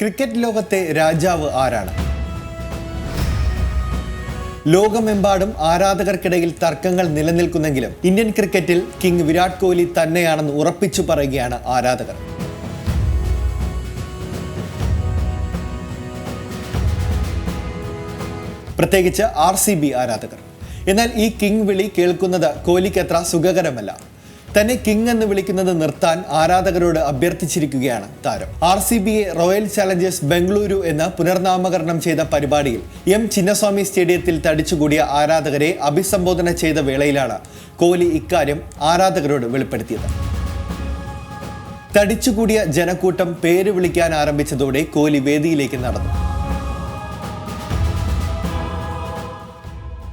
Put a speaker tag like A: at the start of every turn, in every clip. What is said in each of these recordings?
A: Cricket ലോകത്തെ രാജാവ് ആരാണ്? ലോകമെമ്പാടും ആരാധകർക്കിടയിൽ തർക്കങ്ങൾ നിലനിൽക്കുന്നെങ്കിലും ഇന്ത്യൻ ക്രിക്കറ്റിൽ കിങ് വിരാട് കോഹ്ലി തന്നെയാണെന്ന് ഉറപ്പിച്ചു പറയുകയാണ് ആരാധകർ. പ്രത്യേകിച്ച് ആർ സി ബി ആരാധകർ. എന്നാൽ ഈ കിങ് വിളി കേൾക്കുന്നത് കോഹ്ലിക്ക് അത്ര സുഖകരമല്ല. തന്നെ കിങ് എന്ന് വിളിക്കുന്നത് നിർത്താൻ ആരാധകരോട് അഭ്യർത്ഥിച്ചിരിക്കുകയാണ് താരം. ആർ സി ബിയെ റോയൽ ചാലഞ്ചേഴ്സ് ബംഗളൂരു എന്ന് പുനർനാമകരണം ചെയ്ത പരിപാടിയിൽ എം ചിന്നസ്വാമി സ്റ്റേഡിയത്തിൽ തടിച്ചുകൂടിയ ആരാധകരെ അഭിസംബോധന ചെയ്ത വേളയിലാണ് കോഹ്ലി ഇക്കാര്യം ആരാധകരോട് വെളിപ്പെടുത്തിയത്. തടിച്ചുകൂടിയ ജനക്കൂട്ടം പേര് വിളിക്കാൻ ആരംഭിച്ചതോടെ കോഹ്ലി വേദിയിലേക്ക് നടന്നു.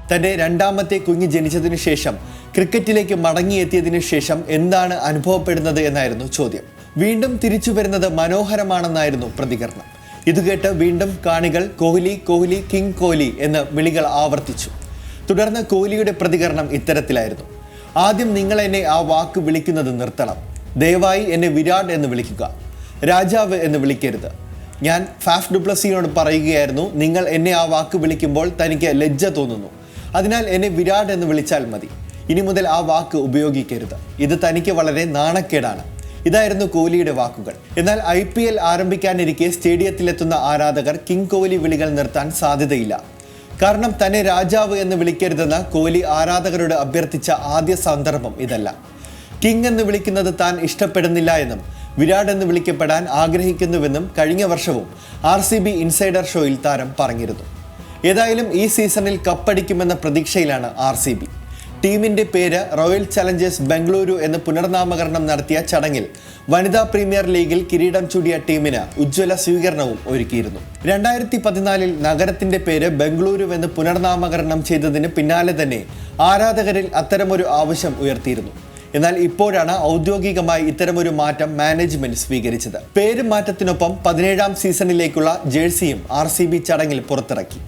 A: തന്റെ രണ്ടാമത്തെ കുഞ്ഞ് ജനിച്ചതിനു ശേഷം ക്രിക്കറ്റിലേക്ക് മടങ്ങിയെത്തിയതിനു ശേഷം എന്താണ് അനുഭവപ്പെടുന്നത് എന്നായിരുന്നു ചോദ്യം. വീണ്ടും തിരിച്ചു വരുന്നത് മനോഹരമാണെന്നായിരുന്നു പ്രതികരണം. ഇത് കേട്ട് വീണ്ടും കാണികൾ കോഹ്ലി കോഹ്ലി കിങ് കോഹ്ലി എന്ന് വിളികൾ ആവർത്തിച്ചു. തുടർന്ന് കോഹ്ലിയുടെ പ്രതികരണം ഇത്തരത്തിലായിരുന്നു. ആദ്യം നിങ്ങൾ എന്നെ ആ വാക്ക് വിളിക്കുന്നത് നിർത്തണം. ദയവായി എന്നെ വിരാട് എന്ന് വിളിക്കുക. രാജാവ് എന്ന് വിളിക്കരുത്. ഞാൻ ഫാഫ് ഡുപ്ലസിയോട് പറയുകയായിരുന്നു നിങ്ങൾ എന്നെ ആ വാക്ക് വിളിക്കുമ്പോൾ തനിക്ക് ലജ്ജ തോന്നുന്നു. അതിനാൽ എന്നെ വിരാട് എന്ന് വിളിച്ചാൽ മതി. ഇനി മുതൽ ആ വാക്ക് ഉപയോഗിക്കരുത്. ഇത് തനിക്ക് വളരെ നാണക്കേടാണ്. ഇതായിരുന്നു കോഹ്ലിയുടെ വാക്കുകൾ. എന്നാൽ ഐ പി എൽ ആരംഭിക്കാനിരിക്കെ സ്റ്റേഡിയത്തിലെത്തുന്ന ആരാധകർ കിങ് കോഹ്ലി വിളികൾ നിർത്താൻ സാധ്യതയില്ല. കാരണം തന്നെ രാജാവ് എന്ന് വിളിക്കരുതെന്ന് കോഹ്ലി ആരാധകരോട് അഭ്യർത്ഥിച്ച ആദ്യ സന്ദർഭം ഇതല്ല. കിങ് എന്ന് വിളിക്കുന്നത് താൻ ഇഷ്ടപ്പെടുന്നില്ല എന്നും വിരാട് എന്ന് വിളിക്കപ്പെടാൻ ആഗ്രഹിക്കുന്നുവെന്നും കഴിഞ്ഞ വർഷവും ആർ സി ബി ഇൻസൈഡർ ഷോയിൽ താരം പറഞ്ഞിരുന്നു. ഏതായാലും ഈ സീസണിൽ കപ്പടിക്കുമെന്ന പ്രതീക്ഷയിലാണ് ആർ സി ബി. ടീമിന്റെ പേര് റോയൽ ചലഞ്ചേഴ്സ് ബംഗളൂരു എന്ന് പുനർനാമകരണം നടത്തിയ ചടങ്ങിൽ വനിതാ പ്രീമിയർ ലീഗിൽ കിരീടം ചൂടിയ ടീമിന് ഉജ്ജ്വല സ്വീകരണവും ഒരുക്കിയിരുന്നു. രണ്ടായിരത്തി പതിനാലിൽ നഗരത്തിന്റെ പേര് ബംഗളൂരു എന്ന് പുനർനാമകരണം ചെയ്തതിന് പിന്നാലെ തന്നെ ആരാധകരിൽ അത്തരമൊരു ആവശ്യം ഉയർത്തിയിരുന്നു. എന്നാൽ ഇപ്പോഴാണ് ഔദ്യോഗികമായി ഇത്തരമൊരു മാറ്റം മാനേജ്മെന്റ് സ്വീകരിച്ചത്. പേര് മാറ്റത്തിനൊപ്പം പതിനേഴാം സീസണിലേക്കുള്ള ജേഴ്സിയും ആർ ചടങ്ങിൽ പുറത്തിറക്കി.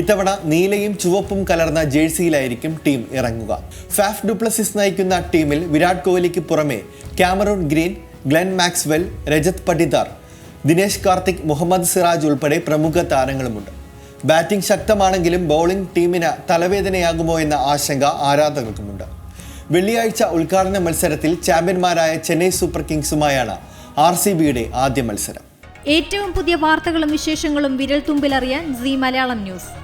A: ഇത്തവണ നീലയും ചുവപ്പും കലർന്ന ജേഴ്സിയിലായിരിക്കും ടീം ഇറങ്ങുക. ഫാഫ് ഡുപ്ലസിസ് നയിക്കുന്ന ടീമിൽ വിരാട് കോഹ്ലിക്ക് പുറമെ Cameron Green Glenn Maxwell Rajat Patidar Dinesh Karthik Mohammed Siraj ഉൾപ്പെടെ പ്രമുഖ താരങ്ങളുമുണ്ട്. ബാറ്റിംഗ് ശക്തമാണെങ്കിലും ബൗളിംഗ് ടീമിന് തലവേദനയാകുമോ എന്ന ആശങ്ക ആരാധകർക്കുമുണ്ട്. വെള്ളിയാഴ്ച ഉദ്ഘാടന മത്സരത്തിൽ ചാമ്പ്യന്മാരായ ചെന്നൈ സൂപ്പർ കിങ്സുമായാണ് ആർ സി ബിയുടെ ആദ്യ മത്സരം.
B: ഏറ്റവും പുതിയ വാർത്തകളും വിശേഷങ്ങളും വിരൽ തുമ്പിലറിയാൻ സി മലയാളം ന്യൂസ്.